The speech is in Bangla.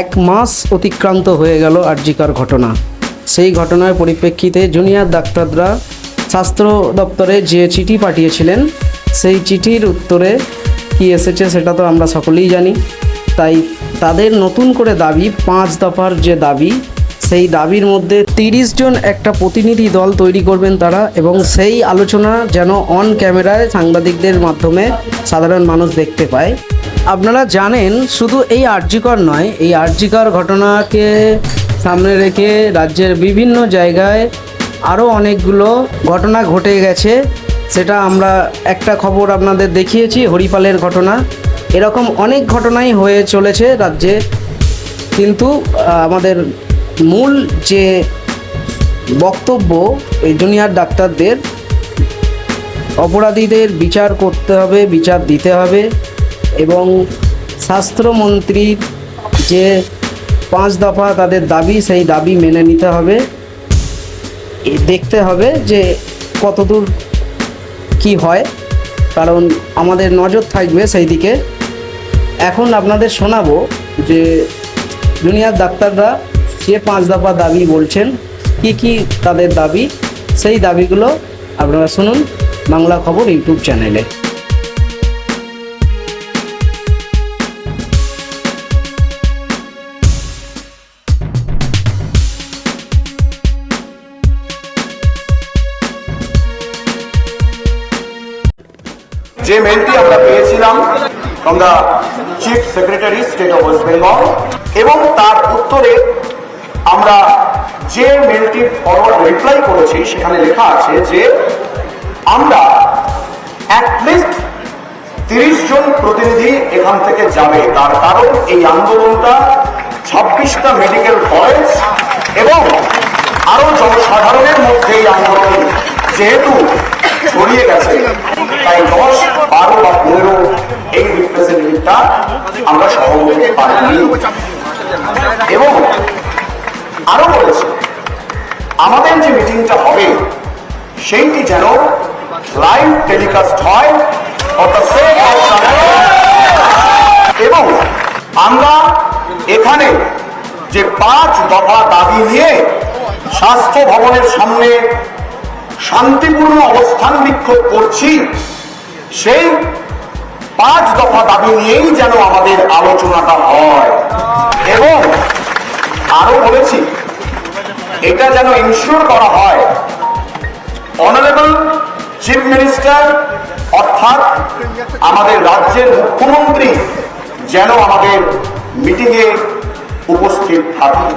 এক মাস অতিক্রান্ত হয়ে গেল আরজিকার ঘটনা। সেই ঘটনার পরিপ্রেক্ষিতে জুনিয়র ডাক্তাররা স্বাস্থ্য দপ্তরে যে চিঠি পাঠিয়েছিলেন, সেই চিঠির উত্তরে কি এসেছে সেটা তো আমরা সকলেই জানি। তাই তাদের নতুন করে দাবি, পাঁচ দফার যে দাবি, সেই দাবির মধ্যে তিরিশ জন একটা প্রতিনিধি দল তৈরি করবেন তারা এবং সেই আলোচনা যেন অন ক্যামেরায় সাংবাদিকদের মাধ্যমে সাধারণ মানুষ দেখতে পায়। আপনারা জানেন, শুধু এই আর্যিকর নয়, এই আর্যিকর ঘটনাকে সামনে রেখে রাজ্যের বিভিন্ন জায়গায় আরও অনেকগুলো ঘটনা ঘটে গেছে। সেটা আমরা একটা খবর আপনাদের দেখিয়েছি, হরিপালের ঘটনা। এরকম অনেক ঘটনাই হয়ে চলেছে রাজ্যে। কিন্তু আমাদের মূল যে বক্তব্য, এই জুনিয়র ডাক্তারদের, অপরাধীদের বিচার করতে হবে, বিচার দিতে হবে। এবং স্বাস্থ্যমন্ত্রীর যে পাঁচ দফা তাদের দাবি, সেই দাবি মেনে নিতে হবে। দেখতে হবে যে কতদূর কি হয়, কারণ আমাদের নজর থাকবে সেই দিকে। এখন আপনাদের শোনাবো যে জুনিয়র ডাক্তাররা যে পাঁচ দফা দাবি বলছেন, কি কি তাদের দাবি, সেই দাবিগুলো আপনারা শুনুন বাংলা খবর ইউটিউব চ্যানেলে। যে মেলটি আমরা পেয়েছিলাম from the chief secretary state of West Bengal এবং তার উত্তরে আমরা যে মেলটি ফরওয়ার্ড রিপ্লাই করেছি, সেখানে লেখা আছে যে আমরা অ্যাটলিস্ট তিরিশ জন প্রতিনিধি এখান থেকে যাবে। তার কারণ এই আন্দোলনটা ছাব্বিশটা মেডিকেল কলেজ এবং আরও জনসাধারণের মধ্যে এই আন্দোলন। যেহেতু ছড়িয়ে গেছে। তাই দশ, বারো বা পনেরো এই রিপ্রেজেন্টেটিভটা আমরা সহযোগিতে পারিনি। এবং আরও বলেছে, আমাদের যে মিটিংটা হবে, সেইটি যেন লাইভ টেলিকাস্ট হয় এবং আমরা এখানে যে পাঁচ দফা দাবি নিয়ে স্বাস্থ্য ভবনের সামনে শান্তিপূর্ণ অবস্থান বিক্ষোভ করছি। সেই পাঁচ দফা দাবি নিয়েই যেন আমাদের আলোচনাটা হয়। এবং আরও বলেছি, এটা যেন ইনশিওর করা হয় অনারেবল চিফ মিনিস্টার অর্থাৎ আমাদের রাজ্যের মুখ্যমন্ত্রী যেন আমাদের মিটিংয়ে উপস্থিত থাকেন।